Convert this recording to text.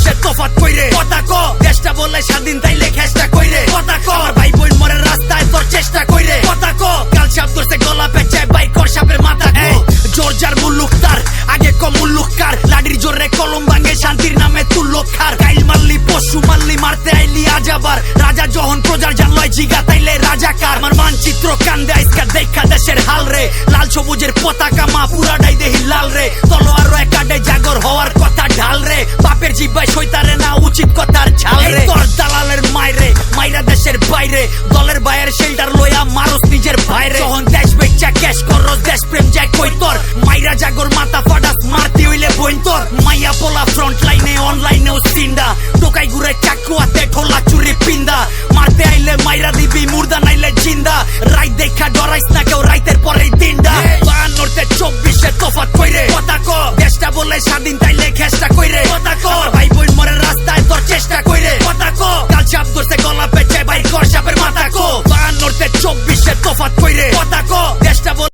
চব্বিশে তফাত কইরে। কথা ক, দেশটা বলে স্বাধীন, তাইলে খেসটা কইরে। কথা ক ভাই বোন মরে রাস্তায় তোর চেষ্টা কইরে। কথা ক, কাল সাপ ধরছে, গলা পেঁচায় বাইক কর সাপের মাথা। জোর যার মুল্লুক তার, আগে কম মুল্লুক কার? লাডির জোরে কলম ভাঙে, শান্তির নামে তুল্লুক খার। কাইল মারলি, পশু মারলি, মারতে আইলি আজ আবার। রাজা যখন প্রজার জানলয় জিগা, তাইলে রাজা কার? আমার মানচিত্র কান্দে, আইসকা দেখা দেশের হাল রে। লাল সবুজের পতাকা মা, পুরাটাই দেহি লাল রে। তলোয়ার জাগর বাপের জিব্বাই সইতারে না উচিত কথার ঝাল রে। তোর দালালের মাইরে মাইরা দেশের বাইরে দলের বাইরের শেল্টার লইয়া মারুস নিজের ভাইরে যখন দেশ বেচা ক্যাশ করস দেশ প্রেম যায় কই তোর? মাইরা জাগর মাথা ফাটাস মারতি হইলে বইন তোর। মাইয়া পোলা ফ্রন্ট লাইনে অনলাইনেও সিন্ডা টোকাই ঘুরে চাকু হাতে ঠোলা চুরি পিন্দা। মারতে আইলে মাইরা দিবি মুর্দা নাইলে জিন্দা। রাইত দেখা ডরাইস না কেউ রাইতের পরেই রাস্তায় স্বাধীন তাইলে খেষ্টা কইরে। কথা ভাই বই মরে রাস্তায় তোর চেষ্টা কইরে। কথা কো। কাল চাপ ধরছে, গলা পেঁচে ভাই কর সাপের মাথা কো। বায়ান্নতে চব্বিশে তফাত কইরে। কথা